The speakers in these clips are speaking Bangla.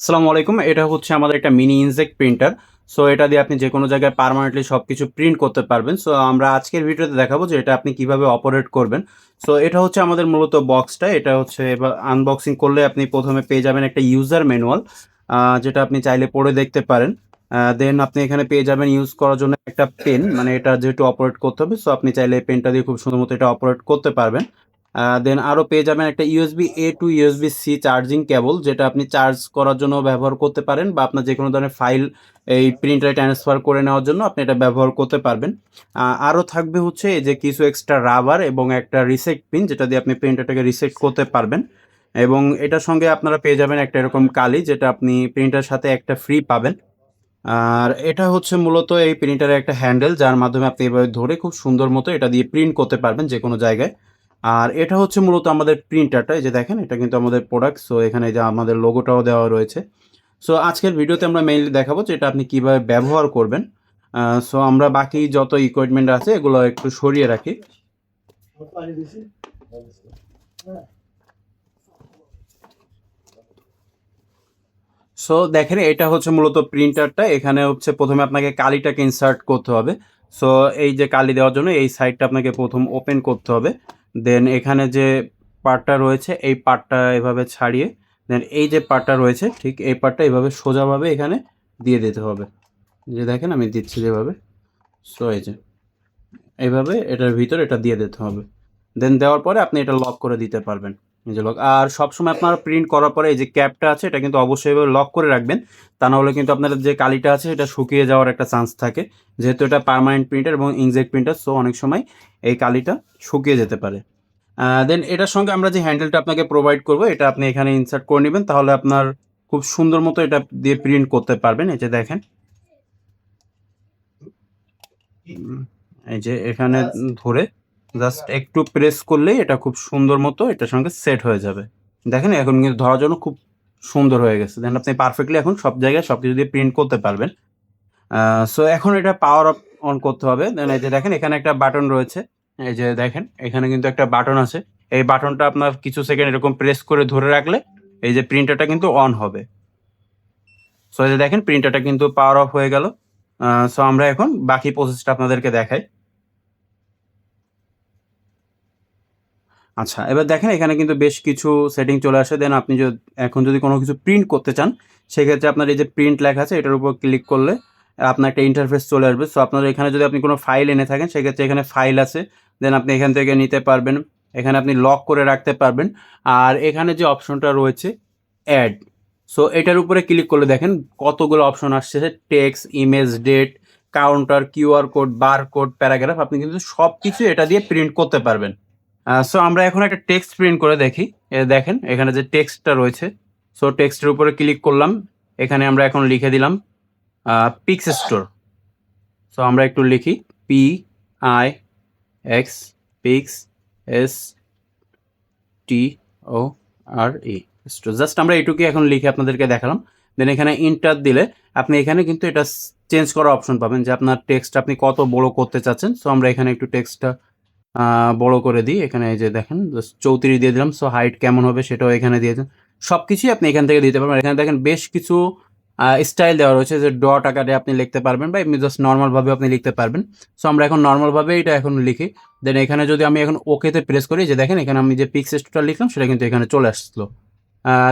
আসসালামু আলাইকুম, এটা হচ্ছে আমাদের একটা মিনি ইনজেক্ট প্রিন্টার সো এটা দিয়ে আপনি যে কোনো জায়গায় পার্মানেন্টলি সব কিছু প্রিন্ট করতে পারবেন। সো আমরা আজকের ভিডিওতে দেখাবো যে এটা আপনি কীভাবে অপারেট করবেন। সো এটা হচ্ছে আমাদের মূলত বক্সটা এটা হচ্ছে এবার আনবক্সিং করলে আপনি প্রথমে পেয়ে যাবেন একটা ইউজার ম্যানুয়াল যেটা আপনি চাইলে পড়ে দেখতে পারেন। দেন আপনি এখানে পেয়ে যাবেন ইউজ করার জন্য একটা পেন মানে এটা যেহেতু অপারেট করতে হবে। সো আপনি চাইলে পেনটা দিয়ে খুব সুন্দর মতো এটা অপারেট করতে পারবেন। দেন আরও পেয়ে যাবেন একটা USB A to USB C charging cable যেটা আপনি চার্জ করার জন্য ব্যবহার করতে পারেন বা আপনার যে কোনো ধরনের ফাইল এই প্রিন্টারে ট্রান্সফার করে নেওয়ার জন্য আপনি এটা ব্যবহার করতে পারবেন। আরও থাকবে হচ্ছে যে কিছু এক্সট্রা রাবার এবং একটা রিসেট পিন যেটা দিয়ে আপনি প্রিন্টারটাকে রিসেট করতে পারবেন। এবং এটার সঙ্গে আপনারা পেয়ে যাবেন একটা এরকম কালি, যেটা আপনি প্রিন্টার সাথে একটা ফ্রি পাবেন। আর এটা হচ্ছে মূলত এই প্রিন্টারের একটা হ্যান্ডেল যার মাধ্যমে আপনি এভাবে ধরে খুব সুন্দর মতো এটা দিয়ে প্রিন্ট করতে পারবেন যে কোনো জায়গায়। আর এটা হচ্ছে মূলত আমাদের প্রিন্টারটা এই যে দেখেন, এটা কিন্তু আমাদের প্রোডাক্ট সো এখানে যে আমাদের লোগোটাও দেওয়া রয়েছে। সো আজকের ভিডিওতে আমরা মেইনলি দেখাবো যে এটা আপনি কীভাবে ব্যবহার করবেন। সো আমরা বাকি যত ইকুইপমেন্ট আছে, এগুলো একটু সরিয়ে রাখি। সো দেখেন, এটা হচ্ছে মূলত প্রিন্টারটা এখানে হচ্ছে প্রথমে আপনাকে কালিটাকে ইনসার্ট করতে হবে। সো এই যে কালি দেওয়ার জন্য এই সাইডটা আপনাকে প্রথম ওপেন করতে হবে। দেন এখানে যে পার্টটা রয়েছে, এই পার্টটা এভাবে ছাড়িয়ে দেন এই যে পার্টটা রয়েছে, ঠিক এই পার্টটা এভাবে সোজাভাবে এখানে দিয়ে দিতে হবে। যে দেখেন আমি দিচ্ছি যেভাবে। সো এই যে এইভাবে এটার ভিতর এটা দিয়ে দিতে হবে। দেন দেওয়ার পরে আপনি এটা লক করে দিতে পারবেন। যে লক আর সবসময় আপনারা প্রিন্ট করার পরে এই যে ক্যাপটা আছে এটা কিন্তু অবশ্যই লক করে রাখবেন। তা না হলে কিন্তু আপনাদের যে কালিটা আছে এটা শুকিয়ে যাওয়ার একটা চান্স থাকে। যেহেতু এটা পার্মানেন্ট প্রিন্টার এবং ইনজেক্ট প্রিন্টার সো অনেক সময় এই কালিটা শুকিয়ে যেতে পারে। দেন এটার সঙ্গে আমরা যে হ্যান্ডেলটা আপনাকে প্রোভাইড করব এটা আপনি এখানে ইনসার্ট করে নেবেন তাহলে আপনার খুব সুন্দর মতো এটা দিয়ে প্রিন্ট করতে পারবেন। এই যে দেখেন। এই যে এখানে ধরে জাস্ট একটু প্রেস করলেই এটা খুব সুন্দর মতো এটার সঙ্গে সেট হয়ে যাবে। দেখেন, এখন কিন্তু ধরার জন্য খুব সুন্দর হয়ে গেছে। দেন আপনি পারফেক্টলি এখন সব জায়গায় সব কিছু দিয়ে প্রিন্ট করতে পারবেন। সো এখন এটা পাওয়ার অফ অন করতে হবে। দেন এই যে দেখেন, এখানে একটা বাটন রয়েছে। এই যে দেখেন, এখানে কিন্তু একটা বাটন আছে। এই বাটনটা আপনার কিছু সেকেন্ড এরকম প্রেস করে ধরে রাখলে এই যে প্রিন্টারটা কিন্তু অন হবে। সো এই যে দেখেন প্রিন্টারটা কিন্তু পাওয়ার অফ হয়ে গেল। সো আমরা এখন বাকি প্রসেসটা আপনাদেরকে দেখাই। আচ্ছা এবার দেখেন এখানে কিন্তু বেশ কিছু সেটিং চলে আসে। দেন আপনি যদি, এখন যদি কোনো কিছু প্রিন্ট করতে চান, সেক্ষেত্রে আপনার এই যে প্রিন্ট লেখা আছে, এটার উপর ক্লিক করলে আপনার একটা ইন্টারফেস চলে আসবে। সো আপনার এখানে যদি আপনি কোনো ফাইল এনে থাকেন, সেক্ষেত্রে এখানে ফাইল আছে। দেন আপনি এখান থেকে নিতে পারবেন, এখানে আপনি লক করে রাখতে পারবেন। আর এখানে যে অপশনটা রয়েছে অ্যাড সো এটার উপরে ক্লিক করলে দেখেন কতগুলো অপশন আসছে। Text image date counter QR code bar code paragraph আপনি কিন্তু সব কিছু এটা দিয়ে প্রিন্ট করতে পারবেন। সো আমরা এখন একটা টেক্সট প্রিন্ট করে দেখি। দেখেন, এখানে যে টেক্সটটা রয়েছে সো টেক্সটের উপরে ক্লিক করলাম, এখানে আমরা এখন লিখে দিলাম পিক্স স্টোর সো আমরা একটু লিখি P I X pix S T O R E store just আমরা এটুকু এখন লিখে আপনাদেরকে দেখালাম। দেন এখানে ইন্টার দিলে আপনি এখানে কিন্তু এটা চেঞ্জ করার অপশন পাবেন যে আপনার টেক্সট আপনি কত বড় করতে চাচ্ছেন। সো আমরা এখানে একটু টেক্সটটা বড় করে দিই। এখানে এই যে দেখেন চৌত্রিশ দিয়ে দিলাম সো হাইট কেমন হবে সেটাও এখানে দিয়ে দিন। সব কিছুই আপনি এখান থেকে দিতে পারবেন। এখানে দেখেন বেশ কিছু স্টাইল দেওয়া রয়েছে, যে ডট আকারে আপনি লিখতে পারবেন বা এমনি জাস্ট নর্মালভাবে আপনি লিখতে পারবেন। সো আমরা এখন নর্মালভাবে এটা এখন লিখি। দেন এখানে যদি আমি এখন ওকেতে প্রেস করি যে দেখেন, এখানে আমি যে পিক্স স্টোরটা লিখলাম, সেটা কিন্তু এখানে চলে আসলো।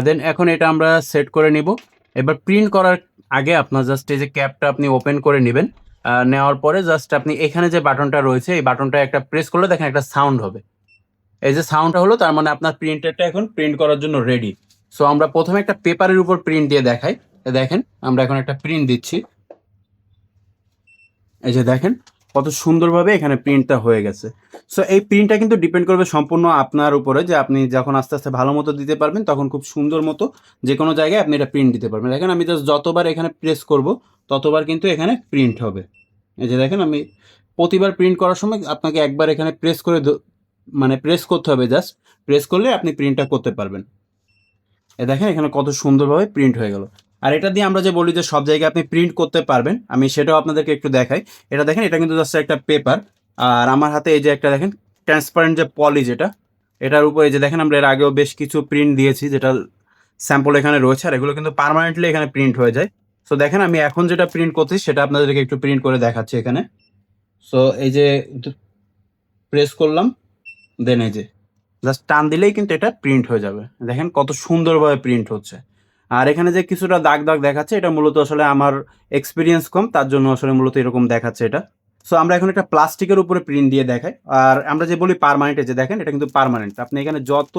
দেন এখন এটা আমরা সেট করে নিব। এবার প্রিন্ট করার আগে আপনার জাস্ট এই যে ক্যাপটা আপনি ওপেন করে নেবেন। নেওয়ার পরে জাস্ট আপনি এখানে যে বাটনটা রয়েছে, এই বাটনটা একটা প্রেস করলে দেখেন একটা সাউন্ড হবে। এই যে সাউন্ডটা হলো, তার মানে আপনার প্রিন্টারটা এখন প্রিন্ট করার জন্য রেডি সো আমরা প্রথমে একটা পেপারের উপর প্রিন্ট দিয়ে দেখাই। দেখেন, আমরা এখন একটা প্রিন্ট দিচ্ছি। এই যে দেখেন, কত সুন্দরভাবে এখানে প্রিন্টটা হয়ে গেছে। সো এই প্রিন্টটা কিন্তু ডিপেন্ড করবে সম্পূর্ণ আপনার উপরে, যে আপনি যখন আস্তে আস্তে ভালো মতো দিতে পারবেন, তখন খুব সুন্দর মতো যে কোনো জায়গায় আপনি এটা প্রিন্ট দিতে পারবেন। দেখেন, আমি জাস্ট যতবার এখানে প্রেস করব ততবার কিন্তু এখানে প্রিন্ট হবে। এই যে দেখেন, আমি প্রতিবার প্রিন্ট করার সময় আপনাকে একবার এখানে প্রেস করে মানে প্রেস করতে হবে জাস্ট প্রেস করলে আপনি প্রিন্টটা করতে পারবেন। এ দেখেন, এখানে কত সুন্দরভাবে প্রিন্ট হয়ে গেল। আর এটা দিয়ে আমরা যে বলি যে সব জায়গায় আপনি প্রিন্ট করতে পারবেন, আমি সেটাও আপনাদেরকে একটু দেখাই। এটা দেখেন, এটা কিন্তু জাস্ট একটা পেপার আর আমার হাতে এই যে একটা দেখেন ট্রান্সপারেন্ট যে পলি যেটা, এটার উপরে যে দেখেন, আমরা এর আগেও বেশ কিছু প্রিন্ট দিয়েছি, যেটা স্যাম্পল এখানে রয়েছে। আর এগুলো কিন্তু পার্মানেন্টলি এখানে প্রিন্ট হয়ে যায়। সো দেখেন আমি এখন যেটা প্রিন্ট করছি, সেটা আপনাদেরকে একটু প্রিন্ট করে দেখাচ্ছি এখানে। সো এই যে প্রেস করলাম দেন এই যে জাস্ট টান দিলেই কিন্তু এটা প্রিন্ট হয়ে যাবে। দেখেন কত সুন্দরভাবে প্রিন্ট হচ্ছে। আর এখানে যে কিছুটা দাগ দাগ দেখাচ্ছে, এটা মূলত আসলে আমার এক্সপিরিয়েন্স কম, তার জন্য আসলে মূলত এরকম দেখাচ্ছে এটা। সো আমরা এখন একটা প্লাস্টিকের উপরে প্রিন্ট দিয়ে দেখাই। আর আমরা যে বলি পার্মানেন্ট যে দেখেন, এটা কিন্তু পারমানেন্ট আপনি এখানে যত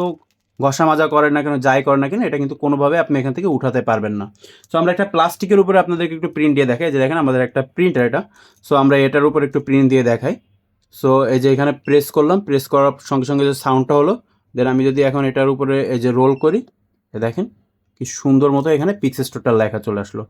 ঘষা মাজা করেন না কেন, যাই করেন না কেন, এটা কিন্তু কোনোভাবে আপনি এখান থেকে উঠাতে পারবেন না। সো আমরা একটা প্লাস্টিকের উপরে আপনাদেরকে একটু প্রিন্ট দিয়ে দেখাই। যে দেখেন আমাদের একটা প্রিন্টার এটা। সো আমরা এটার উপর একটু প্রিন্ট দিয়ে দেখাই। সো এই যে এখানে প্রেস করলাম। প্রেস করার সঙ্গে সঙ্গে যে সাউন্ডটা হলো দেন আমি যদি এখন এটার উপরে এই যে রোল করি দেখেন কি সুন্দর মতো এখানে পিক্সেস টোটাল লেখা চলে আসলো।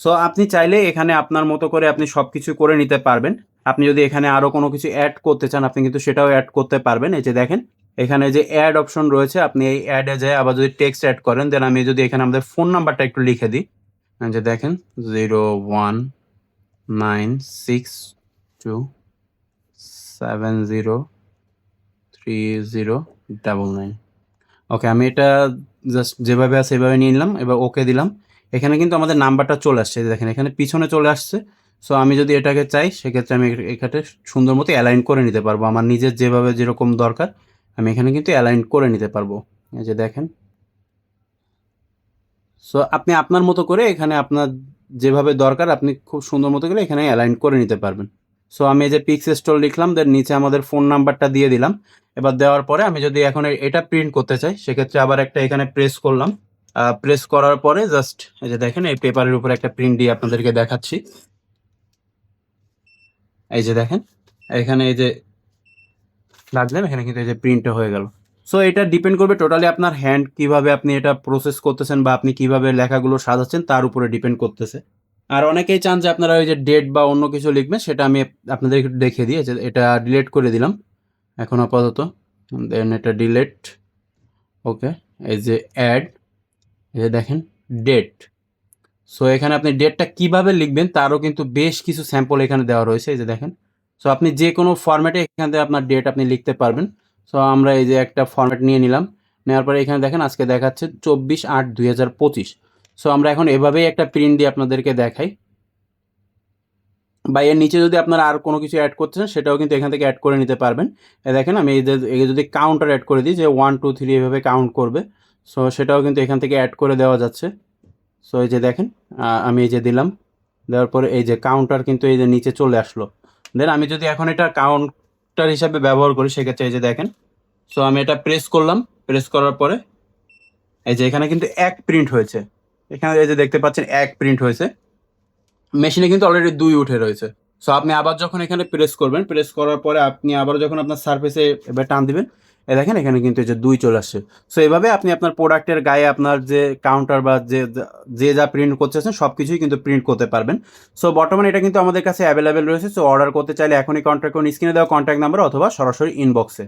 সো আপনি চাইলে এখানে আপনার মতো করে আপনি সব কিছু করে নিতে পারবেন। আপনি যদি এখানে আরও কোনো কিছু অ্যাড করতে চান, আপনি কিন্তু সেটাও অ্যাড করতে পারবেন। এই যে দেখেন এখানে যে অ্যাড অপশন রয়েছে, আপনি এই অ্যাডে যায় আবার যদি টেক্সট অ্যাড করেন দেন আমি যদি এখানে আমাদের ফোন নাম্বারটা একটু লিখে দিই। যে দেখেন zero one nine six two seven zero three zero double nine okay আমি এটা জাস্ট যেভাবে আছে সেভাবে নিয়ে নিলাম, এবার ওকে দিলাম। এখানে কিন্তু আমাদের নাম্বারটা চলে আসছে দেখেন, এখানে পিছনে চলে আসছে। সো আমি যদি এটাকে চাই, সেক্ষেত্রে আমি এখানে সুন্দর মতো অ্যালাইন করে নিতে পারব, আমার নিজের যেভাবে যেরকম দরকার। আমি এখানে কিন্তু অ্যালাইন করে নিতে পারব। এই যে দেখেন। সো আপনি আপনার মতো করে এখানে আপনার যেভাবে দরকার, আপনি খুব সুন্দর মতো করে এখানে অ্যালাইন করে নিতে পারবেন। সো আমি এই যে পিক্স স্টোর লিখলাম দেন নিচে আমাদের ফোন নাম্বারটা দিয়ে দিলাম। এবার দেওয়ার পরে আমি যদি এখন এটা প্রিন্ট করতে চাই, সেক্ষেত্রে আবার একটা এখানে প্রেস করলাম। প্রেস করার পরে জাস্ট এই যে দেখেন, এই পেপারের উপরে একটা প্রিন্ট দিয়ে আপনাদেরকে দেখাচ্ছি। এই যে দেখেন, এখানে এই যে লাগলেন এখানে কিন্তু এই যে প্রিন্ট হয়ে গেল। সো এটা ডিপেন্ড করবে টোটালি আপনার হ্যান্ড কীভাবে আপনি এটা প্রসেস করতেছেন বা আপনি কীভাবে লেখাগুলো সাজাচ্ছেন, তার উপরে ডিপেন্ড করতেছে। আর অনেকেই চান যে আপনারা ওই যে ডেট বা অন্য কিছু লিখবেন, সেটা আমি আপনাদের একটু দেখিয়ে দিই। যে এটা ডিলেট করে দিলাম, এখন আপাতত। দেন এটা ডিলেট ওকে এই যে অ্যাড এই যে দেখেন ডেট সো এখানে আপনি ডেটটা কীভাবে লিখবেন, তারও কিন্তু বেশ কিছু স্যাম্পল এখানে দেওয়া রয়েছে। এই যে দেখেন সো আপনি যে কোনো ফরম্যাটে এখান থেকে আপনার ডেট আপনি লিখতে পারবেন। সো আমরা এই যে একটা ফরম্যাট নিয়ে নিলাম। নেওয়ার পরে এখানে দেখেন আজকে দেখাচ্ছে চব্বিশ আট দুই সো আমরা এখন এভাবেই একটা প্রিন্ট দিয়ে আপনাদেরকে দেখাই। বা এর নিচে যদি আপনারা আর কোনো কিছু অ্যাড করতে চান, সেটাও কিন্তু এখান থেকে অ্যাড করে নিতে পারবেন। দেখেন আমি এই যদি কাউন্টার অ্যাড করে দিই, যে ওয়ান টু থ্রি এভাবে কাউন্ট করবে। সো সেটাও কিন্তু এখান থেকে অ্যাড করে দেওয়া যাচ্ছে। সো এই যে দেখেন আমি এই যে দিলাম। দেওয়ার পরে এই যে কাউন্টার কিন্তু এই যে নিচে চলে আসলো। দেন আমি যদি এখন এটা কাউন্টার হিসাবে ব্যবহার করি, সেক্ষেত্রে এই যে দেখেন সো আমি এটা প্রেস করলাম প্রেস করার পরে এই যে এখানে কিন্তু এক প্রিন্ট হয়েছে। এখানে এই যে দেখতে পাচ্ছেন, এক প্রিন্ট হয়েছে। মেশিনে কিন্তু অলরেডি দুই উঠে রয়েছে। সো আপনি আবার যখন এখানে প্রেস করবেন প্রেস করার পরে আপনি আবার যখন আপনার সার্ফেসে এবার টান দিবেন এ দেখেন, এখানে কিন্তু এই যে দুই চলে আসছে। সো এভাবে আপনি আপনার প্রোডাক্টের গায়ে আপনার যে কাউন্টার বা যে যে যা প্রিন্ট করতেছেন সব কিছুই কিন্তু প্রিন্ট করতে পারবেন। সো বর্তমানে এটা কিন্তু আমাদের কাছে অ্যাভেলেবেল রয়েছে। সো অর্ডার করতে চাইলে এখনই কন্ট্যাক্ট করুন স্ক্রিনে দেওয়া কন্ট্যাক্ট নাম্বার অথবা সরাসরি ইনবক্সে